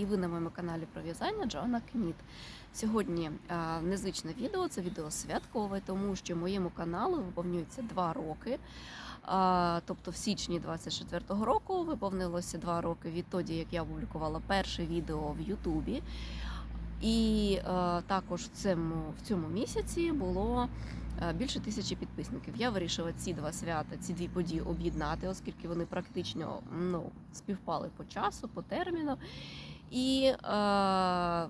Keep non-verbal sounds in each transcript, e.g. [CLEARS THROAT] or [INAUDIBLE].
і ви на моєму каналі про в'язання Джоанна Кніт. Сьогодні е, незвичне відео, це відео святкове, тому що моєму каналу виповнюється 2 роки. А, Тобто в січні 24-го року виповнилося 2 роки відтоді, як я опублікувала перше відео в Ютубі. І е, також в цьому, в цьому місяці було е, більше тисячі підписників. Я вирішила ці два свята, ці дві події об'єднати, оскільки вони практично ну, співпали по часу, по терміну. І е,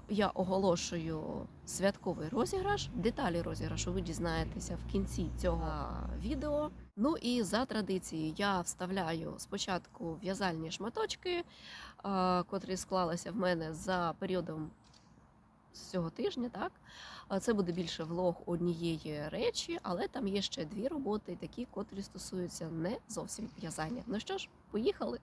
я оголошую святковий розіграш. Деталі розіграшу ви дізнаєтеся в кінці цього відео. Ну і за традицією я вставляю спочатку в'язальні шматочки, е, котрі склалися в мене за періодом з цього тижня, так це буде більше влог однієї речі, але там є ще дві роботи, такі, котрі стосуються не зовсім в'язання. Ну що ж, поїхали.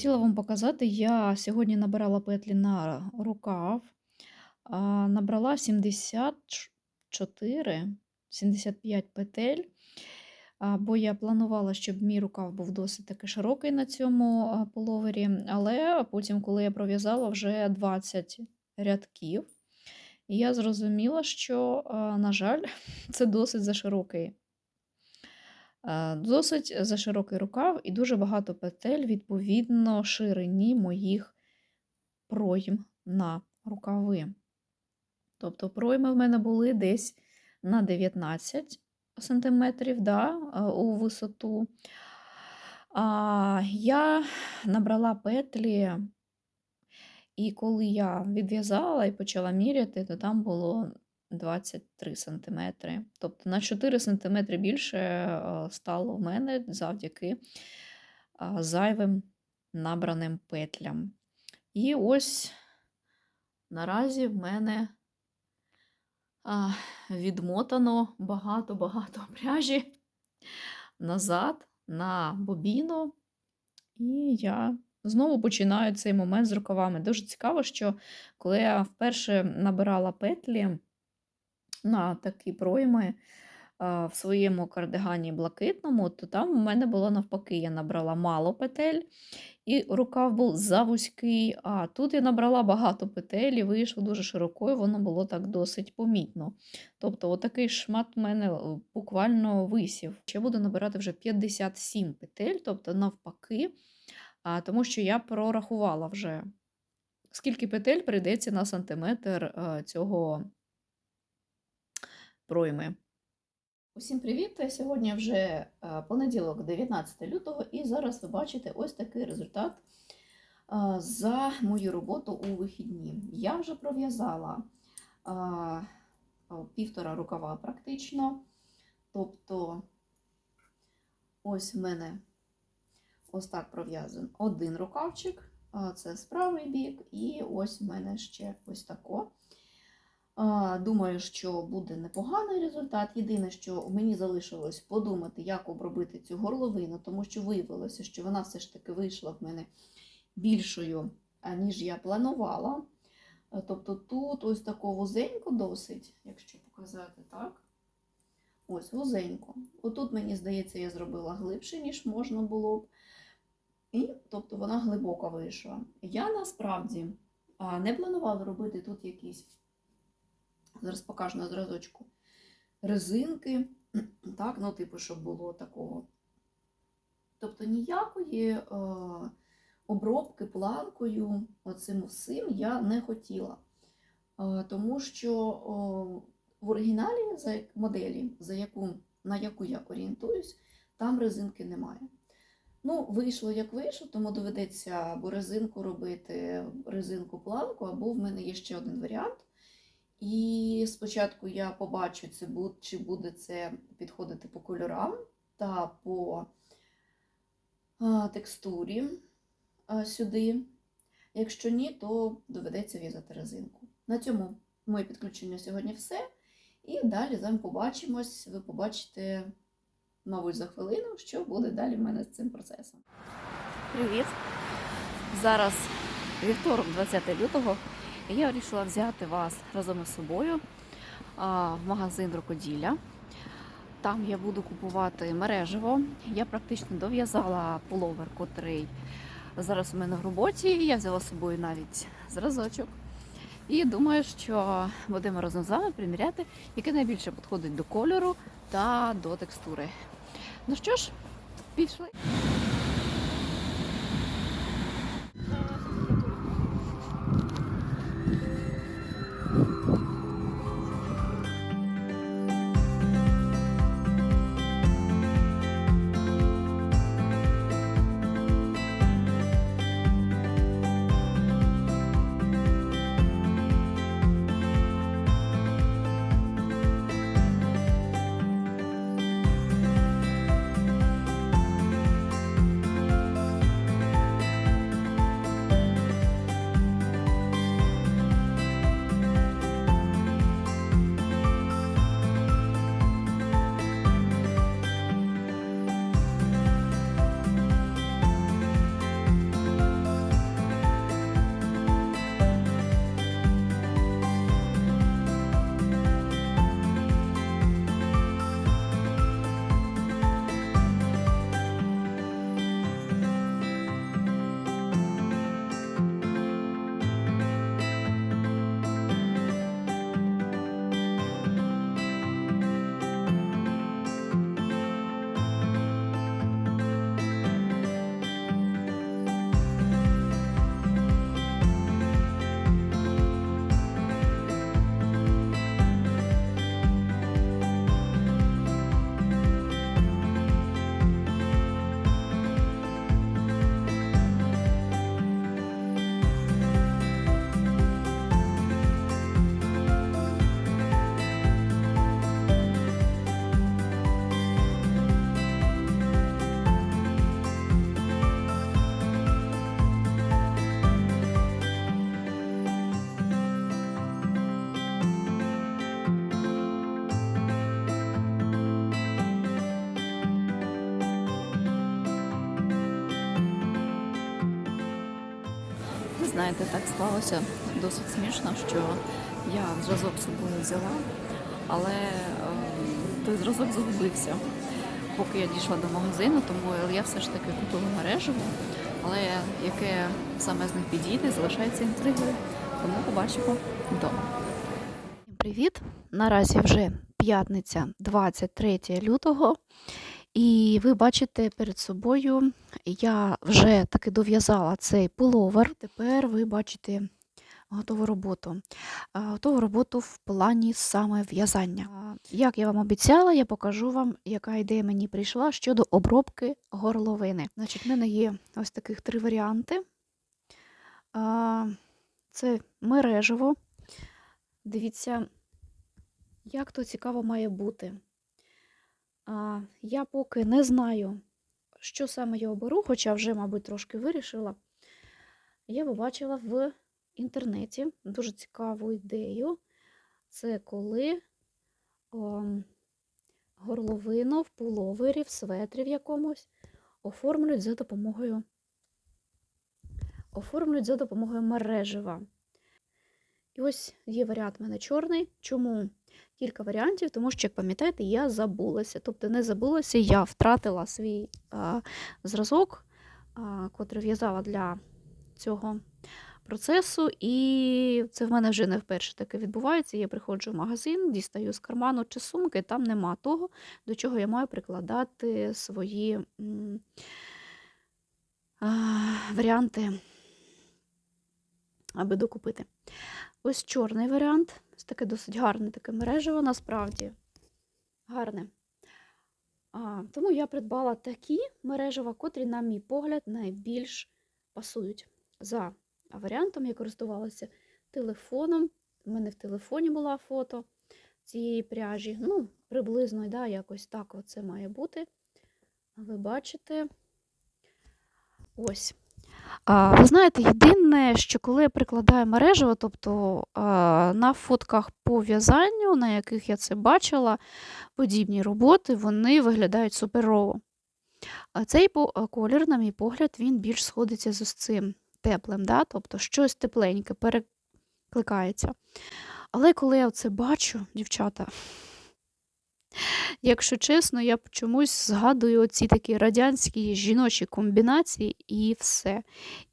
Хотіла вам показати, я сьогодні набирала петлі на рукав, набрала 74, 75 петель, бо я планувала, щоб мій рукав був досить таки широкий на цьому половері, але потім, коли я пров'язала вже 20 рядків, я зрозуміла, що, на жаль, [LAUGHS] це досить заширокий Е, Досить заширокий рукав і дуже багато петель відповідно ширині моїх пройм на рукави. Тобто пройми в мене були десь на 19 см да, е, у висоту. А, Я набрала петлі, і коли я відв'язала і почала міряти, то там було 23 см. Тобто на 4 см більше е, стало в мене завдяки зайвим набраним петлям. І ось наразі в мене відмотано багато-багато [LAUGHS] пряжі назад на бобіну. І я знову починаю цей момент з рукавами. Дуже цікаво, що коли я вперше набирала петлі, на такі пройми в своєму кардигані блакитному, то там у мене було навпаки, я набрала мало петель, і рукав був завузький, а тут я набрала багато петель і вийшло дуже широкою, воно було так досить помітно. Тобто, отакий шмат у мене е, буквально висів. Ще буду набирати вже 57 петель, тобто навпаки, тому що я прорахувала вже. Скільки петель прийдеться на сантиметр е, цього пройми. Усім привіт! Сьогодні вже е, понеділок, 19 лютого, і зараз ви бачите ось такий результат е, за мою роботу у вихідні. Я вже пров'язала е, півтора рукава практично. Тобто, ось в мене ось так пров'язаний один рукавчик, це з правий бік, і ось в мене ще ось тако. Думаю, що буде непоганий результат. Єдине, що мені залишилось подумати, як обробити цю горловину, тому що виявилося, що вона все ж таки вийшла в мене більшою, ніж я планувала. Е, тобто тут ось тако вузенько досить, якщо показати так. Ось вузенько. Отут, мені здається, я зробила глибше, ніж можна було б. І, тобто, вона глибоко вийшла. Я насправді не планувала робити тут якісь. Зараз покажу на зразочку. Резинки, [CLEARS THROAT] так, ну, типу, щоб було такого. Тобто ніякої е, обробки планкою, оцим всім я не хотіла. Е, тому що о, в оригіналі за моделі, за яку, на яку я орієнтуюсь, там резинки немає. Ну, вийшло, як вийшло, тому доведеться або резинку робити, резинку планку, або в мене є ще один варіант. І спочатку я побачу, чи буде це підходити по кольорам та по текстурі сюди. Якщо ні, то доведеться в'язати резинку. На цьому моє підключення сьогодні все. І далі з вами побачимось. Ви побачите, мабуть, за хвилину, що буде далі в мене з цим процесом. Привіт! Зараз вівторок, 20 лютого, я вирішила взяти вас разом із собою в магазин рукоділля. Там я буду купувати мережево. Я практично дов'язала пуловер, котрий зараз у мене в роботі. Я взяла з собою навіть зразочок. І думаю, що будемо разом з вами приміряти, яке найбільше підходить до кольору та до текстури. Ну що ж, пішли. Знаєте, так склалося досить смішно, що я зразок з собою взяла, але е, той зразок загубився. Поки я дійшла до магазину, тому я все ж таки купила мережево, але яке саме з них підійде, залишається інтригою. Тому побачимо вдома. Привіт! Наразі вже п'ятниця, 23 лютого. І ви бачите перед собою, я вже таки дов'язала цей пуловер. Тепер ви бачите готову роботу. Готову роботу в плані саме в'язання. Як я вам обіцяла, я покажу вам, яка ідея мені прийшла щодо обробки горловини. Значить, в мене є ось таких три варіанти. Це мережево. Дивіться, як то цікаво має бути. Я поки не знаю, що саме я оберу, хоча вже, мабуть, трошки вирішила. Я побачила в інтернеті дуже цікаву ідею. Це коли о, горловину в пуловері, в светрі в якомусь оформлюють за допомогою оформлюють за допомогою мережева. І ось є варіант в мене чорний. Чому? Кілька варіантів, тому що, як пам'ятаєте, я забулася. Тобто не забулася, я втратила свій а, зразок, а, котрий в'язала для цього процесу, і це в мене вже не вперше таке відбувається. Я приходжу в магазин, дістаю з карману чи сумки, там нема того, до чого я маю прикладати свої м, а, варіанти, аби докупити. Ось чорний варіант. Таке досить гарне таке мережево, насправді гарне. А, Тому я придбала такі мережева, котрі, на мій погляд, найбільш пасують. За варіантом я користувалася телефоном. У мене в телефоні була фото цієї пряжі. Ну, приблизно, да, якось так це має бути. Ви бачите. Ось. Ви знаєте, єдине, що коли я прикладаю мережево, тобто на фотках по в'язанню, на яких я це бачила, подібні роботи, вони виглядають суперово. Цей колір, на мій погляд, він більш сходиться з ось цим теплим, да? тобто щось тепленьке перекликається. Але коли я це бачу, дівчата, якщо чесно, я чомусь згадую оці такі радянські жіночі комбінації і все.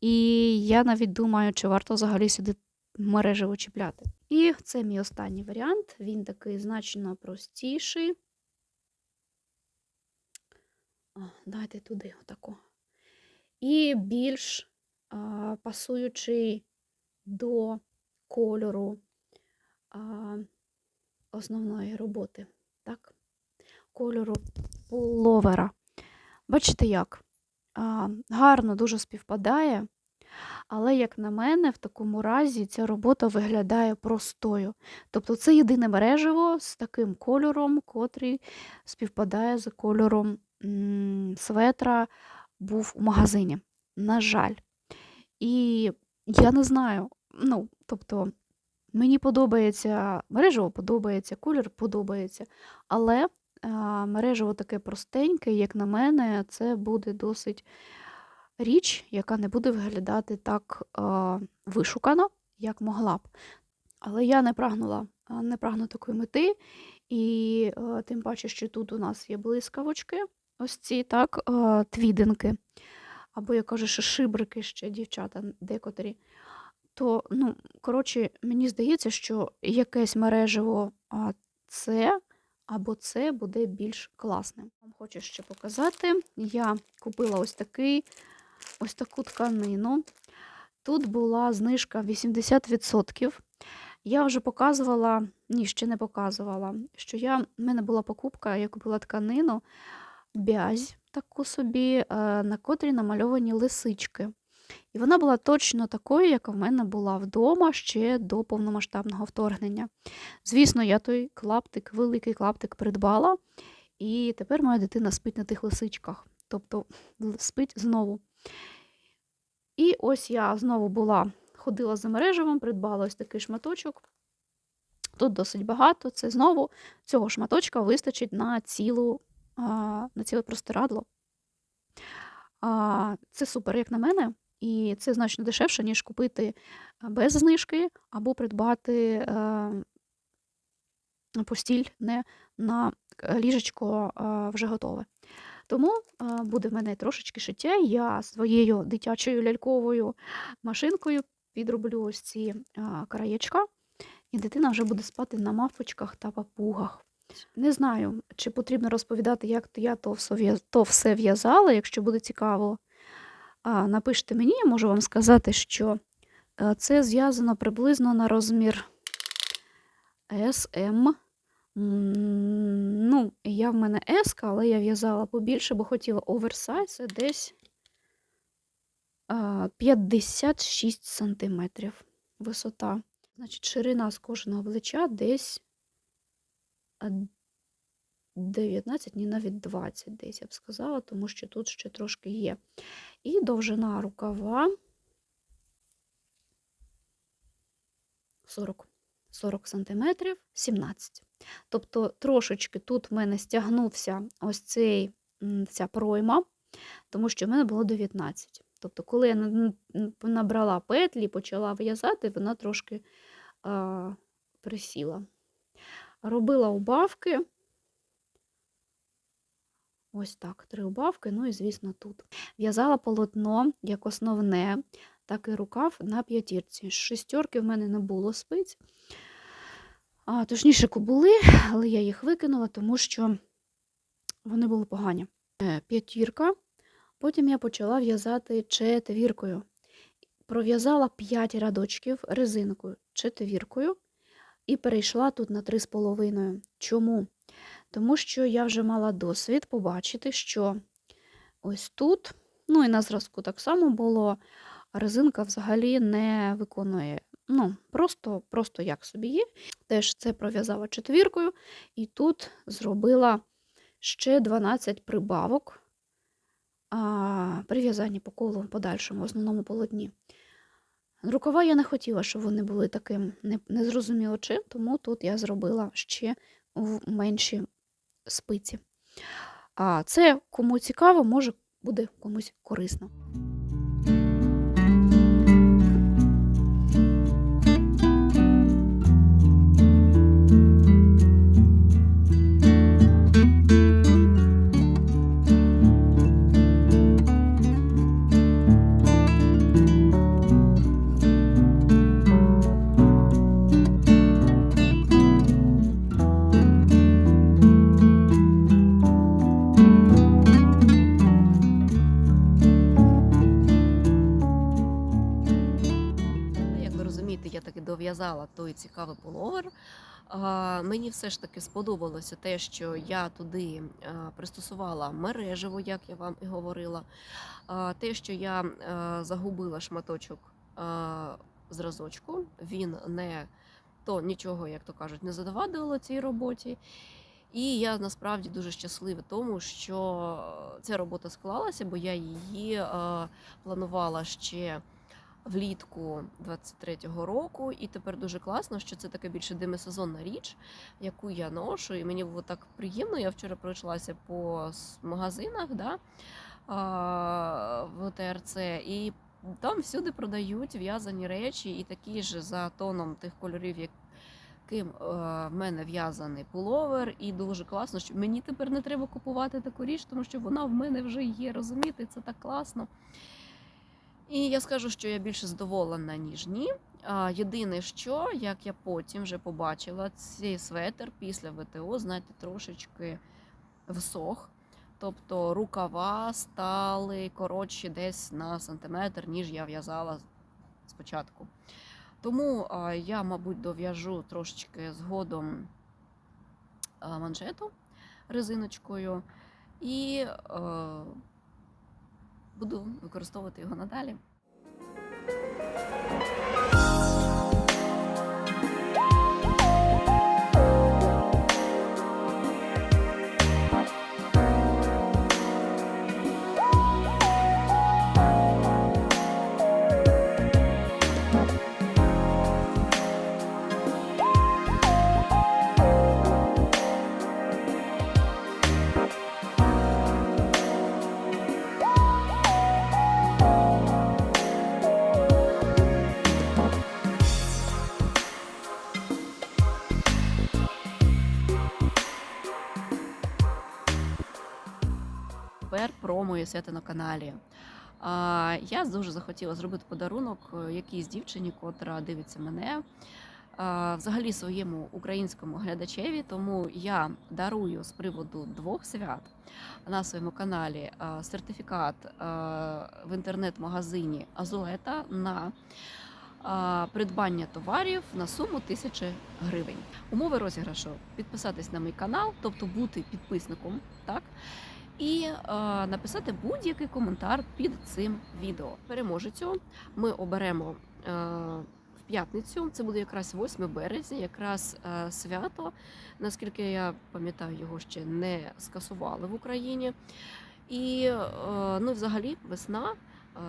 І я навіть думаю, чи варто взагалі сюди мережево чіпляти. І це мій останній варіант. Він такий значно простіший. О, Дайте туди отако. І більш а, пасуючий до кольору а, основної роботи. Так? Кольору пуловера. Бачите як? Гарно дуже співпадає. Але, як на мене, в такому разі ця робота виглядає простою. Тобто це єдине мережево з таким кольором, котрий співпадає з кольором светра був у магазині. На жаль. І я не знаю, ну, тобто, мені подобається мережево подобається, колір подобається, але мережево таке простеньке, як на мене, це буде досить річ, яка не буде виглядати так вишукано, як могла б. Але я не прагнула, не прагну такої мети, і тим паче, що тут у нас є блискавочки, ось ці так, твідинки, або я кажу, що шибрики ще дівчата декотрі. То, ну, коротше, мені здається, що якесь мережево це або це буде більш класним. Вам хочу ще показати. Я купила ось такий, ось таку тканину. Тут була знижка 80%. Я вже показувала, ні, ще не показувала, що я, в мене була покупка, я купила тканину, бязь таку собі, е, на котрій намальовані лисички. І вона була точно такою, яка в мене була вдома ще до повномасштабного вторгнення. Звісно, я той клаптик, великий клаптик придбала, і тепер моя дитина спить на тих лисичках, тобто спить знову. І ось я знову була, ходила за мережевим, придбала ось такий шматочок. Тут досить багато. Це знову цього шматочка вистачить на цілу, на ціле простирадло. Це супер, як на мене, і це значно дешевше, ніж купити без знижки або придбати е, постіль не на ліжечко а, вже готове. Тому буде в мене трошечки шиття. Я своєю дитячою ляльковою машинкою підроблю ось ці краєчка, і дитина вже буде спати на мавпочках та папугах. Не знаю, чи потрібно розповідати, як то я то все в'язала. Якщо буде цікаво, а, напишіть мені, я можу вам сказати, що е, це зв'язано приблизно на розмір SM. Ну, я в мене S, але я в'язала побільше, бо хотіла оверсайз, це десь 56 сантиметрів висота. Значить, ширина з кожного плеча десь а, 19, ні, навіть 20 десь, я б сказала, тому що тут ще трошки є. І довжина рукава 40, 40 сантиметрів, 17. Тобто трошечки тут в мене стягнувся ось цей, ця пройма, тому що в мене було 19. Тобто, коли я набрала петлі почала в'язати, вона трошки а, присіла. Робила убавки. Ось так, три убавки, ну і, звісно, тут. В'язала полотно як основне, так і рукав на п'ятірці. З Шестерки в мене не було спиць. А, точніше, були, але я їх викинула, тому що вони були погані. Е, П'ятірка. Потім я почала в'язати четвіркою. Пров'язала 5 рядочків резинкою четвіркою і перейшла тут на 3,5. Чому? Тому що я вже мала досвід побачити, що ось тут, ну і на зразку так само було, резинка взагалі не виконує. Ну, просто, просто як собі є. Теж це пров'язала четвіркою, і тут зробила ще 12 прибавок а, при в'язанні по колу в подальшому, в основному полотні. Рукава я не хотіла, щоб вони були таким незрозуміло чим, тому тут я зробила ще в менші спиці. А це кому цікаво, може буде комусь корисно. Цікавий пуловер. Мені все ж таки сподобалося те, що я туди пристосувала мережево, як я вам і говорила. Те, що я загубила шматочок зразочку, він не то нічого, як то кажуть, не завадило цій роботі. І я насправді дуже щаслива тому, що ця робота склалася, бо я її планувала ще влітку 23-го року. І тепер дуже класно, що це така більше демисезонна річ, яку я ношу. І мені було так приємно. Я вчора пройшлася по магазинах да, в ТРЦ, і там всюди продають в'язані речі, і такі ж за тоном тих кольорів, як яким е, в мене в'язаний пуловер, і дуже класно, що мені тепер не треба купувати таку річ, тому що вона в мене вже є. Розумієте, це так класно. І я скажу, що я більше задоволена, ніж ні. Єдине, що як я потім вже побачила, цей светр після ВТО, знаєте, трошечки всох. Тобто рукава стали коротші десь на сантиметр, ніж я в'язала спочатку. Тому я, мабуть, дов'яжу трошечки згодом манжету резиночкою і буду використовувати його надалі. Про на каналі. Я дуже захотіла зробити подарунок е, якійсь дівчині, котра дивиться мене. Взагалі своєму українському глядачеві, тому я дарую з приводу двох свят на своєму каналі сертифікат в інтернет-магазині Азулета на придбання товарів на суму 1000 гривень. Умови розіграшу підписатись на мій канал, тобто бути підписником, так і е, написати будь-який коментар під цим відео. Переможецю ми оберемо е, в п'ятницю. Це буде якраз 8 березня, якраз е, свято. Наскільки я пам'ятаю, його ще не скасували в Україні. І е, ну, взагалі весна. е,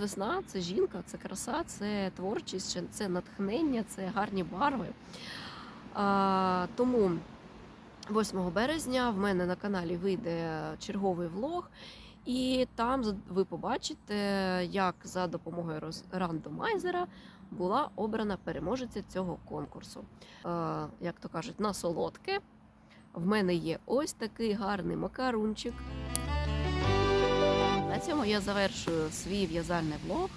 Весна це жінка, це краса, це творчість, це натхнення, це гарні барви. А, тому 8 березня в мене на каналі вийде черговий влог, і там ви побачите, як за допомогою рандомайзера була обрана переможеця цього конкурсу. Е, як то кажуть, на солодке. В мене є ось такий гарний макарунчик. На цьому я завершую свій в'язальний влог.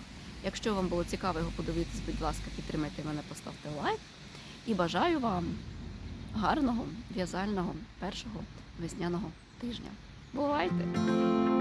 Якщо вам було цікаво його подивитись, будь ласка, підтримайте мене, поставте лайк. І бажаю вам гарного в'язального першого весняного тижня. Бувайте!